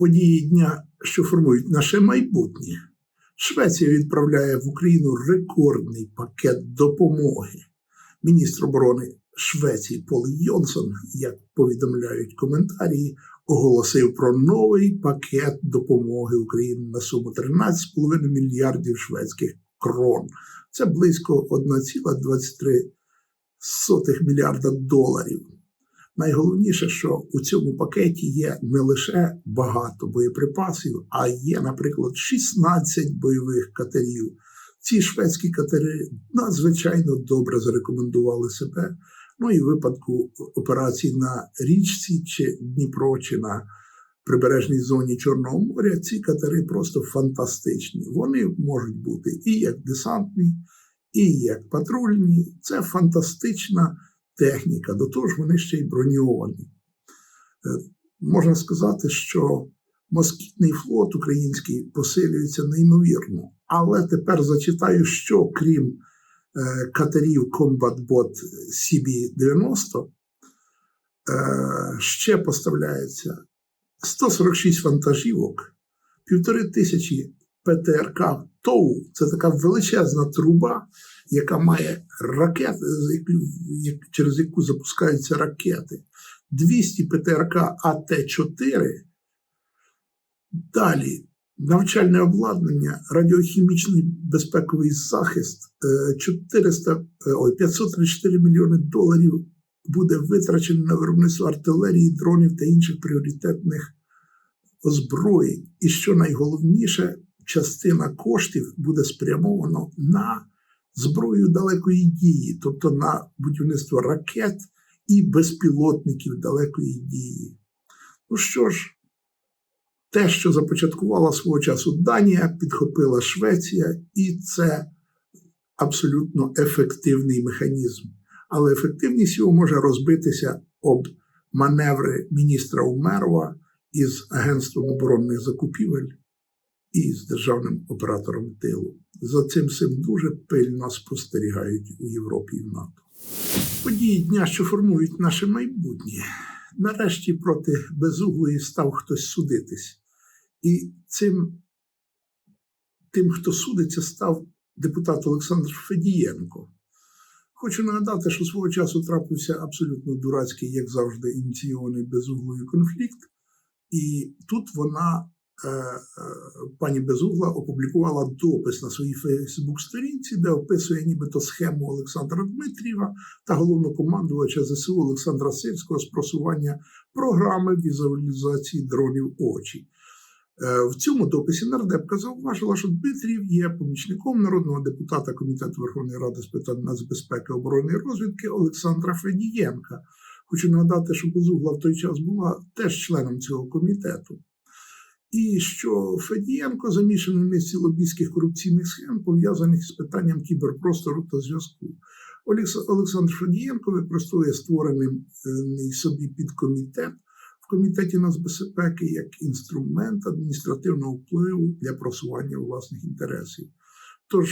події дня, що формують наше майбутнє. Швеція відправляє в Україну рекордний пакет допомоги. Міністр оборони Швеції Пол Йонсон, як повідомляють коментарі, оголосив про новий пакет допомоги Україні на суму 13,5 мільярдів шведських крон. Це близько 1,23 мільярда доларів. Найголовніше, що у цьому пакеті є не лише багато боєприпасів, а є, наприклад, 16 бойових катерів. Ці шведські катери надзвичайно добре зарекомендували себе. Ну і в випадку операцій на річці чи Дніпро, чи на прибережній зоні Чорного моря, ці катери просто фантастичні. Вони можуть бути і як десантні, і як патрульні. Це фантастична техніка, до того ж вони ще й броньовані. Е, Можна сказати, що москітний флот український посилюється неймовірно. Але тепер зачитаю, що крім е, катерів Combat Bot CB-90, е, ще поставляється 146 вантажівок, півтори тисячі ПТРК ТОУ це така величезна труба, яка має ракети, через яку запускаються ракети. 200 ПТРК АТ-4. Далі навчальне обладнання, радіохімічний безпековий захист 400, ой, 534 мільйони доларів буде витрачено на виробництво артилерії, дронів та інших пріоритетних озброєнь. І що найголовніше, частина коштів буде спрямовано на зброю далекої дії, тобто на будівництво ракет і безпілотників далекої дії. Ну що ж, те, що започаткувала свого часу Данія, підхопила Швеція, і це абсолютно ефективний механізм. Але ефективність його може розбитися об маневри міністра Умерова із Агентством оборонних закупівель і з державним оператором тилу. За цим всім дуже пильно спостерігають у Європі і в НАТО. Події дня, що формують наше майбутнє. Нарешті проти безуглої став хтось судитись. І цим тим, хто судиться, став депутат Олександр Федієнко. Хочу нагадати, що свого часу трапився абсолютно дурацький, як завжди, ініційований безуглою конфлікт. І тут вона, е, е, пані Безугла, опублікувала допис на своїй Фейсбук-сторінці, де описує нібито схему Олександра Дмитрієва та головнокомандувача ЗСУ Олександра Сирського з просування програми візуалізації дронів очі. Е, В цьому дописі нардепка зауважила, що Дмитрів є помічником народного депутата Комітету Верховної Ради з питань нацбезпеки, оборони і розвідки Олександра Федієнка. Хочу нагадати, що Безугла в той час була теж членом цього комітету. І що Федієнко замішаний в низці лобійських корупційних схем, пов'язаних з питанням кіберпростору та зв'язку. Олександр Федієнко використовує створений собі підкомітет комітеті нацбезпеки як інструмент адміністративного впливу для просування власних інтересів. Тож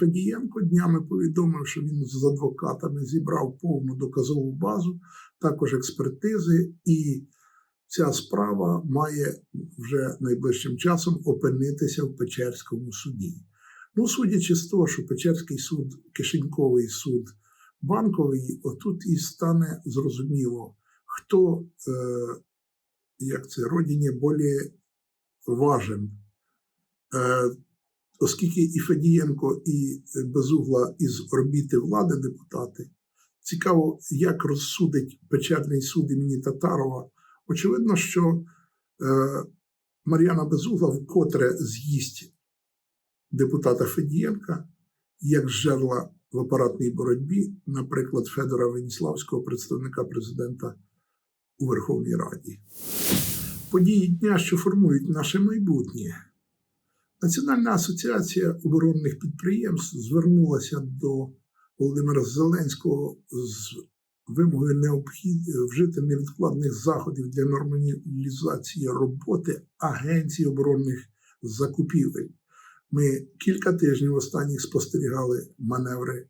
Федієнко днями повідомив, що він з адвокатами зібрав повну доказову базу, також експертизи, і ця справа має вже найближчим часом опинитися в Печерському суді. Ну, судячи з того, що Печерський суд, кишеньковий суд банковий, отут і стане зрозуміло, хто, е, як це родині, більш важен. Е, Оскільки і Федієнко, і Безугла із орбіти влади депутати, цікаво, як розсудить Печерний суд імені Татарова. Очевидно, що е, Мар'яна Безугла вкотре з'їсть депутата Федієнка, як жерла в апаратній боротьбі, наприклад, Федора Веніславського, представника президента у Верховній Раді. Події дня, що формують наше майбутнє. Національна асоціація оборонних підприємств звернулася до Володимира Зеленського з вимогою необхід вжити невідкладних заходів для нормалізації роботи Агенції оборонних закупівель. Ми кілька тижнів останніх спостерігали маневри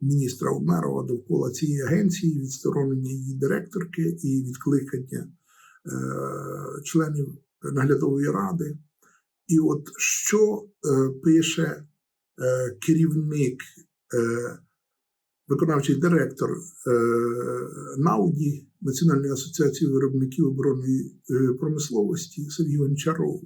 міністра Умерова довкола цієї агенції, відсторонення її директорки і відкликання е, членів наглядової ради. І от що е, пише е, керівник, е, виконавчий директор е, НАУДі Національної асоціації виробників оборонної е, промисловості Сергій Гончаров.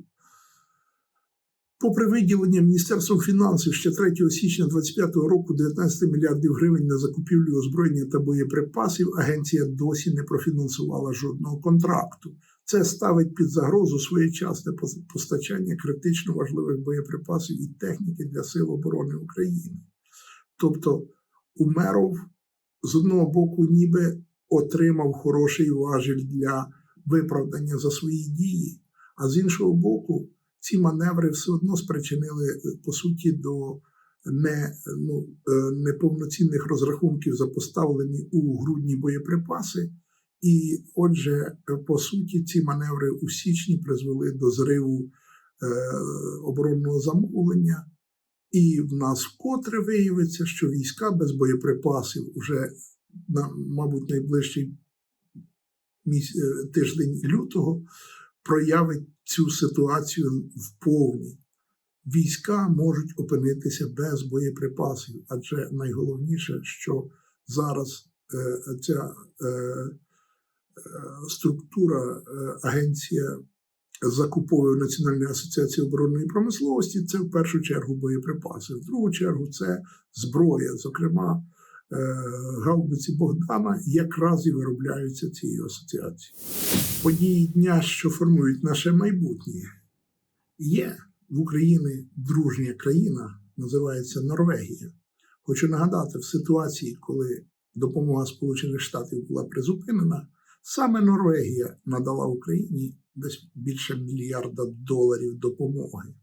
Попри виділення Міністерством фінансів ще 3 січня 2025 року 19 мільярдів гривень на закупівлю озброєння та боєприпасів, агенція досі не профінансувала жодного контракту. Це ставить під загрозу своєчасне постачання критично важливих боєприпасів і техніки для Сил оборони України. Тобто, Умеров з одного боку, ніби отримав хороший важіль для виправдання за свої дії, а з іншого боку, ці маневри все одно спричинили е, по суті до не, ну, е, неповноцінних розрахунків за поставлені у грудні боєприпаси. І отже, е, по суті, ці маневри у січні призвели до зриву е, оборонного замовлення. І в нас вкотре виявиться, що війська без боєприпасів вже на, мабуть, найближчий міс... тиждень лютого проявить цю ситуацію вповні. Війська можуть опинитися без боєприпасів, адже найголовніше, що зараз е, ця е, е, структура, е, агенція закуповує Національної асоціації оборонної промисловості, це в першу чергу боєприпаси, в другу чергу це зброя, зокрема. Е, Гаубиці Богдана якраз і виробляються цією асоціацією події дня, що формують наше майбутнє. Є в Україні дружня країна, називається Норвегія. Хочу нагадати, в ситуації, коли допомога Сполучених Штатів була призупинена, саме Норвегія надала Україні десь більше мільярда доларів допомоги.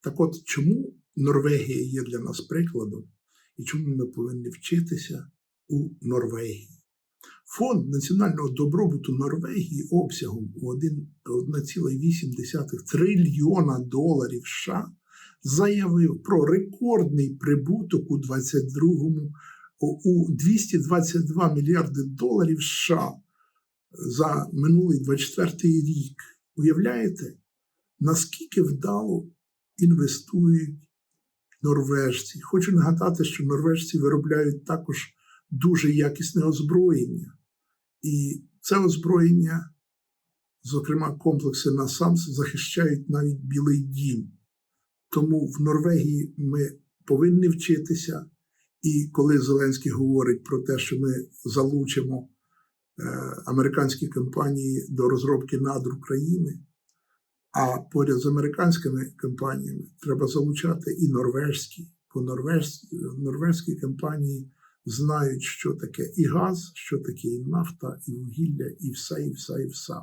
Так от чому Норвегія є для нас прикладом і чому ми повинні вчитися у Норвегії? Фонд національного добробуту Норвегії обсягом у 1,8 трильйона доларів США заявив про рекордний прибуток у 22-му у 222 мільярди доларів США за минулий 24 рік. Уявляєте, наскільки вдало інвестують норвежці? Хочу нагадати, що норвежці виробляють також дуже якісне озброєння. І це озброєння, зокрема, комплекси НАСАМС, захищають навіть Білий Дім. Тому в Норвегії ми повинні вчитися. І коли Зеленський говорить про те, що ми залучимо е, американські компанії до розробки надр України, а поряд з американськими компаніями треба залучати і норвежські, бо норвежські, норвежські компанії знають, що таке і газ, що таке і нафта, і вугілля, і все, і все, і все.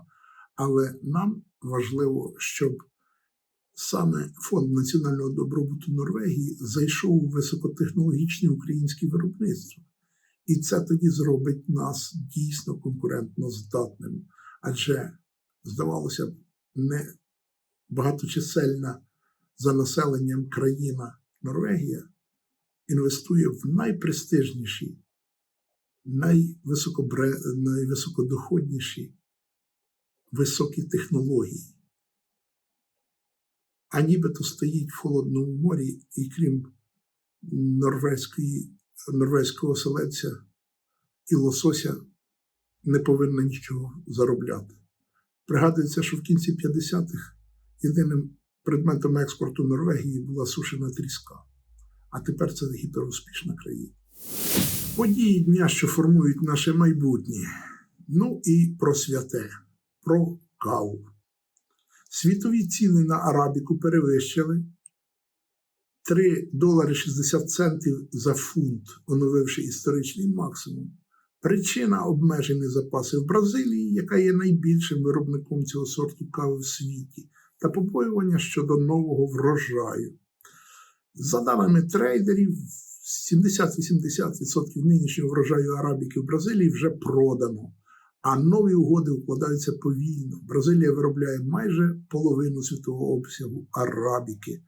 Але нам важливо, щоб саме Фонд національного добробуту Норвегії зайшов у високотехнологічне українське виробництво. І це тоді зробить нас дійсно конкурентно здатними. Адже, здавалося б, не багаточисельна за населенням країна Норвегія інвестує в найпрестижніші, найвисокобре... найвисокодоходніші високі технології. А нібито стоїть в холодному морі, і крім норвезького оселедця і лосося не повинна нічого заробляти. Пригадується, що в кінці 50-х єдиним предметом експорту Норвегії була сушена тріска а тепер це гіперуспішна країна. Події дня, що формують наше майбутнє. Ну і про святе, про каву. Світові ціни на Арабіку перевищили 3 долари 60 центів за фунт, оновивши історичний максимум. Причина обмежені запаси в Бразилії, яка є найбільшим виробником цього сорту кави в світі, та побоювання щодо нового врожаю. За даними трейдерів, 70-80% нинішнього врожаю арабіки в Бразилії вже продано, а нові угоди укладаються повільно. Бразилія виробляє майже половину світового обсягу арабіки.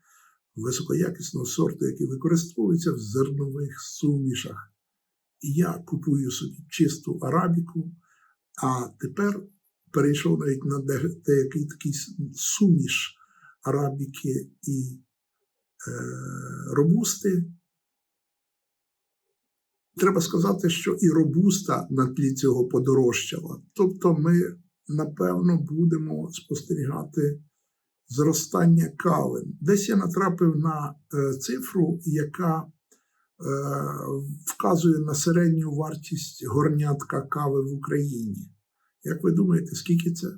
високоякісного сорту, який використовується в зернових сумішах. І я купую собі чисту арабіку, а тепер перейшов навіть на деякий такий суміш арабіки і е, робусти. Треба сказати, що і робуста на тлі цього подорожчала. Тобто ми, напевно, будемо спостерігати зростання кави. Десь я натрапив на е, цифру, яка е, вказує на середню вартість горнятка кави в Україні. Як ви думаєте, скільки це?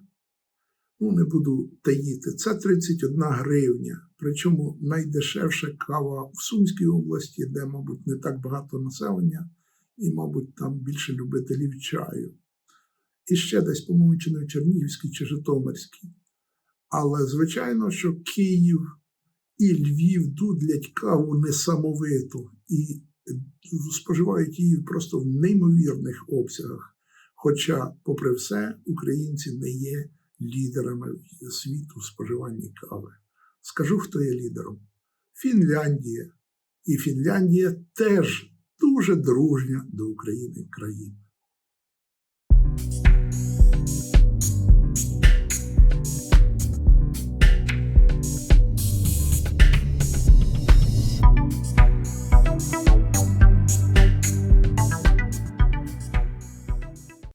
Ну, не буду таїти. Це 31 гривня. Причому найдешевша кава в Сумській області, де, мабуть, не так багато населення, і, мабуть, там більше любителів чаю. І ще десь, по-моєму, чи не в чи Житомирській. Але звичайно, що Київ і Львів дудлять каву несамовито і споживають її просто в неймовірних обсягах. Хоча, попри все, українці не є лідерами світу в споживанні кави. Скажу, хто є лідером: Фінляндія. І Фінляндія теж дуже дружня до України країна.